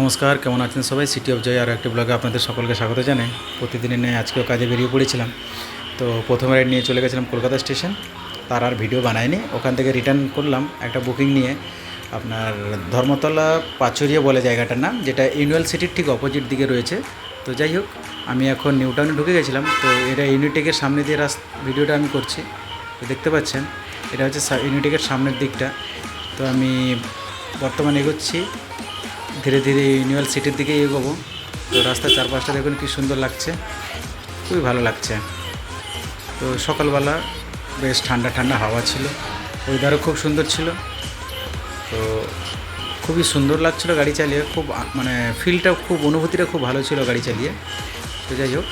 নমস্কার, কেমন আছেন সবাই? সিটি অফ জয় আর একটি ব্লগে আপনাদের সকলকে স্বাগত জানাই। প্রতিদিনের ন্যায় আজকেও কাজে বেরিয়ে পড়েছিলাম। তো প্রথম রাইড নিয়ে চলে গেছিলাম কলকাতা স্টেশন তার আর ভিডিও বানায়নি ওখান থেকে রিটার্ন করলাম একটা বুকিং নিয়ে। আপনার ধর্মতলা পাচুরিয়া বলে জায়গাটার নাম, যেটা ইউনিভার্সিটির ঠিক অপোজিট দিকে রয়েছে। তো যাই হোক, আমি এখন নিউ টাউনে ঢুকে গেছিলাম। তো এটা ইউনিটেকের সামনে দিয়ে রাস ভিডিওটা আমি করছি। তো দেখতে পাচ্ছেন, এটা হচ্ছে ইউনিটেকের সামনের দিকটা। তো আমি বর্তমানে এগোচ্ছি। ধীরে ধীরে ইউনিভার্সিটির দিকে এগোবো। তো রাস্তার চারপাশটা দেখুন কি সুন্দর লাগছে। খুবই ভালো লাগছে। তো সকালবেলা বেশ ঠান্ডা ঠান্ডা হাওয়া ছিল। ওয়েদারও খুব সুন্দর ছিল। তো খুবই সুন্দর লাগছিল গাড়ি চালিয়ে। খুব মানে ফিলটা খুব, অনুভূতিটা খুব ভালো ছিল গাড়ি চালিয়ে। তো যাই হোক।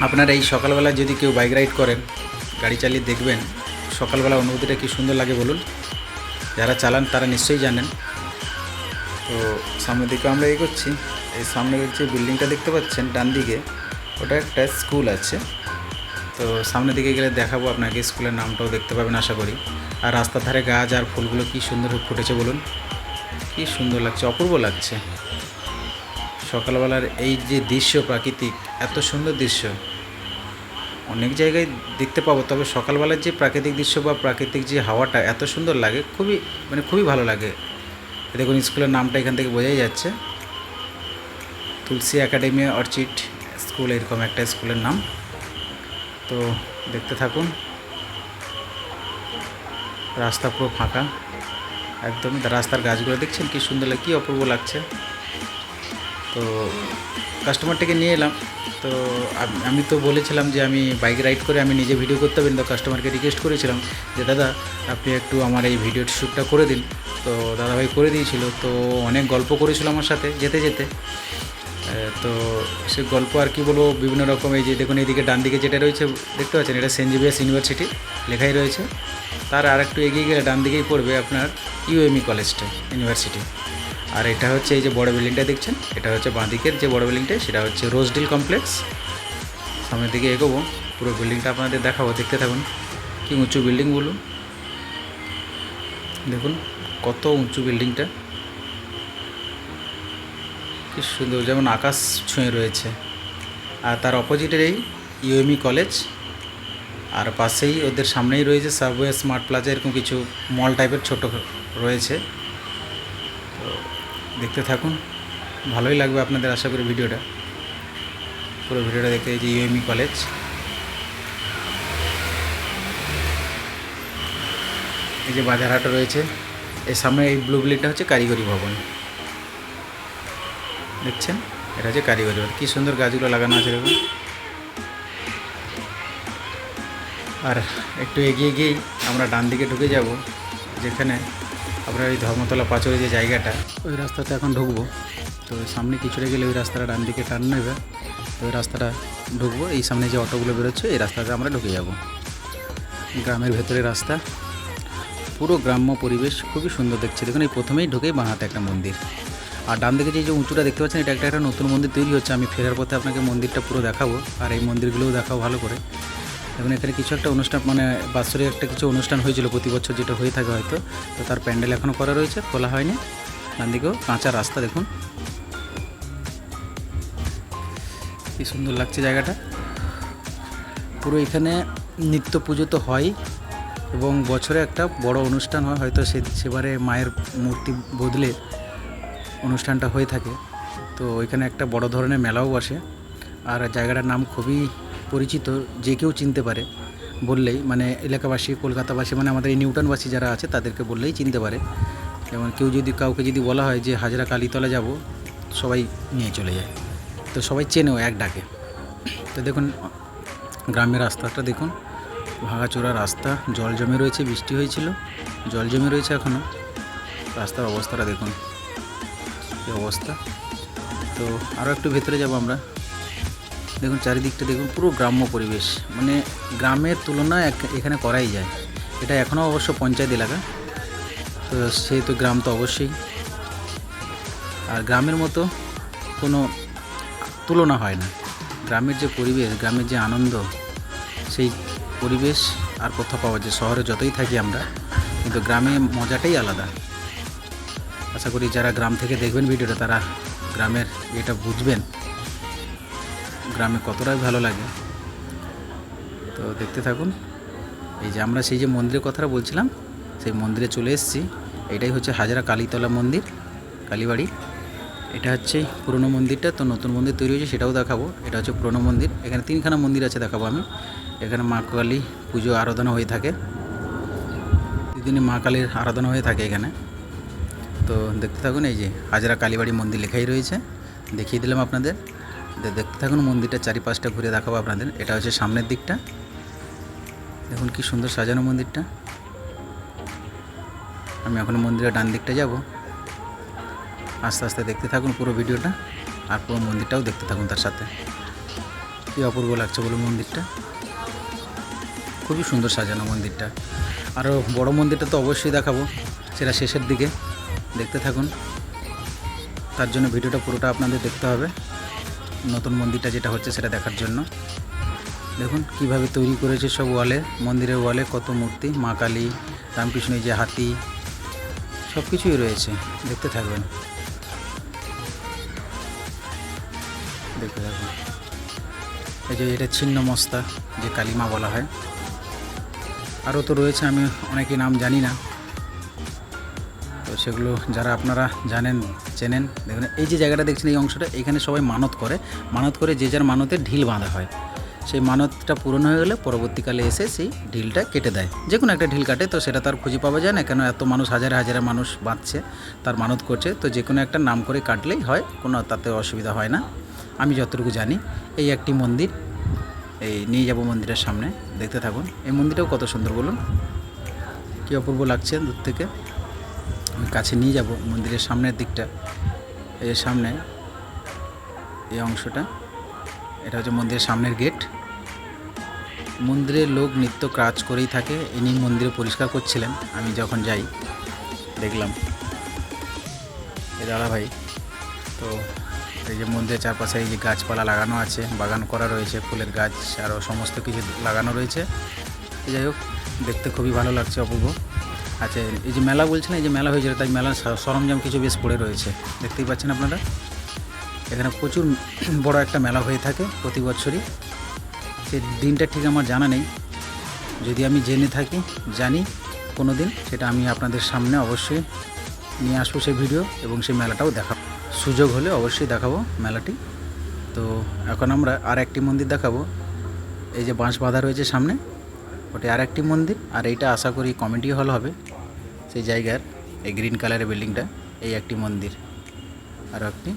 আপনারা এই সকালবেলা যদি কেউ বাইক রাইড করেন, গাড়ি চালিয়ে দেখবেন সকালবেলা অনুভূতিটা কি সুন্দর লাগে বলুন। যারা চালান তারা নিশ্চয়ই জানেন। তো সামনের দিকে আমরা এগোচ্ছি। এই সামনের যে বিল্ডিংটা দেখতে পাচ্ছেন, ডান দিকে, ওটা একটা স্কুল আছে। তো সামনের দিকে গেলে দেখাবো আপনাকে, স্কুলের নামটাও দেখতে পাবেন আশা করি। আর রাস্তার ধারে গাছ আর ফুলগুলো কি সুন্দর ফুটেছে বলুন। কি সুন্দর লাগছে, অপূর্ব লাগছে। সকালবেলার এই যে দৃশ্য প্রাকৃতিক, এত সুন্দর দৃশ্য। অনেক জায়গায় দেখতে পাবো, তবে সকালবেলার যে প্রাকৃতিক দৃশ্য বা প্রাকৃতিক যে হাওয়াটা এত সুন্দর লাগে, খুবই মানে খুবই ভালো লাগে। দেখুন, স্কুলের নামটা এখান থেকে বোঝাই যাচ্ছে। তুলসী একাডেমি অর্চিড স্কুল, এরকম একটা স্কুলের নাম। তো দেখতে থাকুন, রাস্তা পুরো ফাঁকা। একদমই, রাস্তার গাছগুলো দেখছেন কি সুন্দর লাগে, কী অপূর্ব লাগছে। তো কাস্টমারটাকে নিয়ে এলাম। তো আমি তো বলেছিলাম যে আমি বাইক রাইড করে আমি নিজে ভিডিও করতে পারি তো কাস্টমারকে রিকোয়েস্ট করেছিলাম যে, দাদা, আপনি একটু আমার এই ভিডিও শ্যুটটা করে দিন। তো দাদাভাই করে দিয়েছিল। তো অনেক গল্প করেছিল আমার সাথে যেতে যেতে। তো সে গল্প আর কি বলব, বিভিন্ন রকম এই যে দেখুন, এইদিকে ডান দিকে যেটা রয়েছে, দেখতে পাচ্ছেন? এটা সেন্ট জেভিয়ার্স ইউনিভার্সিটি লেখাই রয়েছে। তার আর একটু এগিয়ে গেলে ডান দিকেই পড়বে আপনার ইউএমই কলেজটা ইউনিভার্সিটি। আর এটা হচ্ছে এই যে বড় বিল্ডিংটা দেখছেন? এটা হচ্ছে বাঁদিকের যে বড় বিল্ডিংটা, সেটা হচ্ছে রোজডিল কমপ্লেক্স। সামনের দিকে এগোবো, পুরো বিল্ডিংটা আপনাদের দেখাবো, দেখতে থাকুন। কি উঁচু বিল্ডিং বলুন? দেখুন, কত উঁচু বিল্ডিংটা। কি সুন্দর, যেমন আকাশ ছুঁয়ে রয়েছে। আর তার অপোজিটের এই ইউএমই কলেজ, আর পাশেই ওদের সামনেই রয়েছে সাবওয়ে স্মার্ট প্লাজা, এরকম কিছু মল টাইপের ছোট রয়েছে। তো দেখতে থাকুন। ভালোই লাগবে আপনাদের আশা করি ভিডিওটা। পুরো ভিডিওটা দেখতে এই যে ইউএমই কলেজ এই যে বাজারহাট রয়েছে। এর সামনে এই ব্লু বিল্ডিংটা হচ্ছে কারিগরি ভবন। দেখছেন? এটা হচ্ছে কারিগরি ভবন। কী সুন্দর গাছগুলো লাগানো আছে দেখুন। আর একটু এগিয়ে গিয়েই আমরা ডান দিকে ঢুকে যাব, যেখানে আপনার ওই ধর্মতলা পাঁচরে যে জায়গাটা, ওই রাস্তাতে এখন ঢুকবো। তো সামনে কিছুটা গেলে ওই রাস্তাটা ডান দিকে টার্ন নেবে। ওই রাস্তাটা ঢুকবো, এই সামনে যে অটোগুলো বেরোচ্ছে, এই রাস্তাতে আমরা ঢুকে যাব। গ্রামের ভেতরে রাস্তা। পুরো গ্রাম্য পরিবেশ খুবই সুন্দর দেখছে। দেখুন, এই প্রথমেই ঢুকেই বাঁহাতে একটা মন্দির। আর ডান দিকে যে উঁচুটা দেখতে পাচ্ছেন, এটা একটা একটা নতুন মন্দির তৈরি হচ্ছে। আমি ফেরার পথে আপনাকে মন্দিরটা পুরো দেখাবো। আর এই মন্দিরগুলোও দেখাবো ভালো করে। এবং এখানে কিছু একটা অনুষ্ঠান মানে বাৎসরিক একটা কিছু অনুষ্ঠান হয়েছিল প্রতি বছর যেটা হয়ে থাকে হয়তো। তো তার প্যান্ডেল এখনও করা রয়েছে, খোলা হয়নি। ডান দিকেও কাঁচা রাস্তা, দেখুন। কি সুন্দর লাগছে জায়গাটা। পুরো এখানে নিত্য পুজো তো হয় এবং বছরে একটা বড় অনুষ্ঠান হয়, হয়তো সে, সেবারে মায়ের মূর্তি বদলে অনুষ্ঠানটা হয়ে থাকে। তো ওইখানে একটা বড় ধরনের মেলাও বসে। আর জায়গাটার নাম খুবই পরিচিত, যে কেউ চিনতে পারে, বললেই মানে এলাকাবাসী, কলকাতাবাসী মানে আমাদের এই নিউটনবাসী যারা আছে, তাদেরকে বললেই চিনতে পারে। যেমন কেউ যদি কাউকে যদি বলা হয় যে, হাজরা কালীতলা যাব, সবাই নিয়ে চলে যায়। তো সবাই চেনেও, এক ডাকে। তো দেখুন, গ্রামের রাস্তাটা দেখুন। ভাঙাচোরা রাস্তা, জল জমে রয়েছে, বৃষ্টি হয়েছিল। জল জমে রয়েছে এখনও রাস্তার অবস্থাটা দেখুন। অবস্থা? তো আরও একটু ভেতরে যাব আমরা। দেখুন, চারিদিকটা দেখুন, পুরো গ্রাম্য পরিবেশ। মানে গ্রামের তুলনা এখানে করাই যায়। এটা এখনও অবশ্য পঞ্চায়েত এলাকা। তো সেহেতু গ্রাম তো অবশ্যই। আর গ্রামের মতো কোনো তুলনা হয় না। গ্রামের যে পরিবেশ, গ্রামের যে আনন্দ, সেই পরিবেশ আর কোথাও পাওয়া যায়। শহরে যতই থাকি আমরা, কিন্তু গ্রামে মজাটাই আলাদা। আশা করি যারা গ্রাম থেকে দেখবেন ভিডিওটা, তারা গ্রামের এটা বুঝবেন। গ্রামে কতটাই ভালো লাগে। তো দেখতে থাকুন। এই যে আমরা সেই যে মন্দিরের কথাটা বলছিলাম, সেই মন্দিরে চলে এসেছি। এটাই হচ্ছে হাজারা কালীতলা মন্দির, কালীবাড়ি। এটা হচ্ছে পুরনো মন্দিরটা, তো নতুন মন্দির তৈরি হয়েছে সেটাও দেখাবো। এটা হচ্ছে পুরনো মন্দির। এখানে তিনখানা মন্দির আছে দেখাবো আমি। এখানে মা কালী পুজো আরাধনা হয়ে থাকে। দিদিনই মা কালীর আরাধনা হয়ে থাকে এখানে। তো দেখতে থাকুন, এই যে হাজরা কালীবাড়ি মন্দির লেখাই রয়েছে। দেখিয়ে দিলাম আপনাদের। দেখতে থাকুন, মন্দিরটা চারিপাশটা ঘুরে দেখাবো আপনাদের। এটা হচ্ছে সামনের দিকটা। দেখুন কি সুন্দর সাজানো মন্দিরটা। আমি এখন মন্দিরের ডান দিকটা যাব। আস্তে আস্তে দেখতে থাকুন পুরো ভিডিওটা, আর পুরো মন্দিরটাও দেখতে থাকুন তার সাথে। কী অপূর্ব লাগছে বলুন মন্দিরটা। খুবই সুন্দর সাজানো মন্দিরটা। আরও বড় মন্দিরটা তো অবশ্যই দেখাবো, সেটা শেষের দিকে। দেখতে থাকুন। তার জন্য ভিডিওটা পুরোটা আপনাদের দেখতে হবে। নতুন মন্দিরটা যেটা হচ্ছে সেটা দেখার জন্য। দেখুন কীভাবে তৈরি করেছে সব ওয়ালে, মন্দিরের ওয়ালে কত মূর্তি, মা কালী, রামকৃষ্ণ এই যে হাতি সব কিছুই রয়েছে, দেখতে থাকবেন। দেখতে থাকবেন এই যে এটা ছিন্ন মস্তা, যে কালিমা বলা হয়। আরও তো রয়েছে, আমি অনেকে নাম জানি না। সেগুলো যারা আপনারা জানেন, চেনেন দেখুন এই যে জায়গাটা দেখছেন, এই অংশটা, এখানে সবাই মানত করে। মানত করে যে যার মানতে ঢিল বাঁধা হয়। সেই মানতটা পূরণ হয়ে গেলে পরবর্তীকালে এসে সেই ঢিলটা কেটে দেয়। যে কোনো একটা ঢিল কাটে, তো সেটা তার খুঁজে পাওয়া যায় না, কেন এত মানুষ, হাজারে হাজারে মানুষ বাঁধছে, তার মানত করছে। তো যে কোনো একটা নাম করে কাটলেই হয়, কোনো তাতে অসুবিধা হয় না। আমি যতটুকু জানি, এই একটি মন্দির, এই নিয়ে যাব মন্দিরের সামনে, দেখতে থাকুন। এই মন্দিরটাও কত সুন্দর, বলুন। কী অপূর্ব লাগছে দূর থেকে। কাছে নিয়ে যাব মন্দিরের সামনের দিকটা। এই সামনে, এই অংশটা, এটা হচ্ছে মন্দিরের সামনের গেট। মন্দিরের লোক নিত্য কাজ করেই থাকে, ইনি মন্দিরে পরিষ্কার করছিলেন, আমি যখন যাই, দেখলাম। এ দাদা ভাই, তো এই যে মন্দিরের চারপাশে এই যে গাছপালা লাগানো আছে, বাগান করা রয়েছে, ফুলের গাছ আরও সমস্ত কিছু লাগানো রয়েছে। যাই হোক, দেখতে খুবই ভালো লাগছে অপূর্ব। আচ্ছা এই যে মেলা বলছেন, এই যে মেলা হয়েছিল, তাই মেলার সরঞ্জাম কিছু বেশ পড়ে রয়েছে। দেখতেই পাচ্ছেন আপনারা? এখানে প্রচুর বড় একটা মেলা হয়ে থাকে প্রতি বছরই। সে দিনটা ঠিক আমার জানা নেই। যদি আমি জেনে থাকি, জানি কোনো দিন সেটা আমি আপনাদের সামনে অবশ্যই নিয়ে আসব সেই ভিডিও এবং সেই মেলাটাও দেখাবো। সুযোগ হলে অবশ্যই দেখাবো মেলাটি। তো এখন আমরা আর একটি মন্দির দেখাবো। এই যে বাঁশ বাঁধা রয়েছে সামনে, ওটা আর একটি মন্দির। আর এইটা আশা করি কমিটি হল হবে। সেই জায়গার এই গ্রিন কালারের বিল্ডিংটা, এই একটি মন্দির। আরও একটি।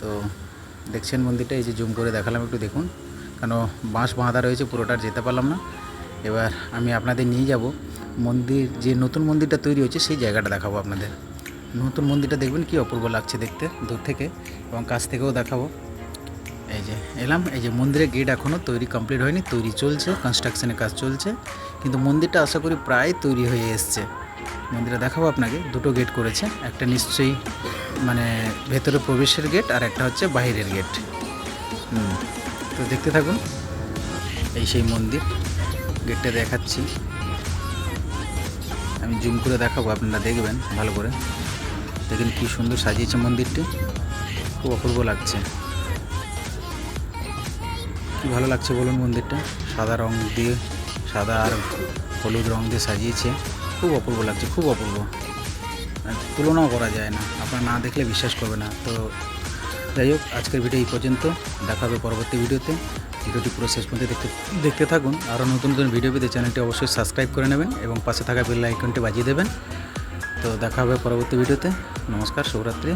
তো দেখছেন মন্দিরটা, এই যে জুম করে দেখালাম একটু দেখুন। কেন বাঁশ বাঁধা রয়েছে, পুরোটা যেতে পারলাম না। এবার আমি আপনাদের নিয়ে যাব। মন্দির, যে নতুন মন্দিরটা তৈরি হয়েছে, সেই জায়গাটা দেখাবো আপনাদের। নতুন মন্দিরটা দেখবেন কি অপূর্ব লাগছে দেখতে, দূর থেকে এবং কাছ থেকেও দেখাবো। এই যে এলাম, এই যে মন্দিরের গেট এখনও তৈরি কমপ্লিট হয়নি, তৈরি চলছে কনস্ট্রাকশনের কাজ চলছে, কিন্তু মন্দিরটা আশা করি প্রায় তৈরি হয়ে এসছে। মন্দিরে দেখাবো আপনাকে, দুটো গেট করেছে, একটা নিশ্চয়ই মানে ভেতরে প্রবেশের গেট আর একটা হচ্ছে বাইরের গেট তো দেখতে থাকুন, এই সেই মন্দির গেটটা দেখাচ্ছি। আমি জুম করে দেখাবো, আপনারা দেখবেন, ভালো করে। দেখেন কি সুন্দর সাজিয়েছে মন্দিরটি, খুব অপূর্ব লাগছে। কি ভালো লাগছে বলুন মন্দিরটা? সাদা রং দিয়ে, সাদা আর হলুদ রং দিয়ে সাজিয়েছে। খুব অপূর্ব লাগছে, খুব অপূর্ব। তুলনাও করা যায় না। আপনারা না দেখলে বিশ্বাস করবে না। তো যাই হোক, আজকের ভিডিও এই পর্যন্ত। দেখা হবে পরবর্তী ভিডিওতে ভিডিওটি পুরো শেষ পর্যন্ত দেখতে দেখতে থাকুন। আরও নতুন নতুন ভিডিও পেতে চ্যানেলটি অবশ্যই সাবস্ক্রাইব করে নেবেন এবং পাশে থাকা বেল আইকনটি বাজিয়ে দেবেন। তো দেখা হবে পরবর্তী ভিডিওতে নমস্কার, শুভরাত্রি।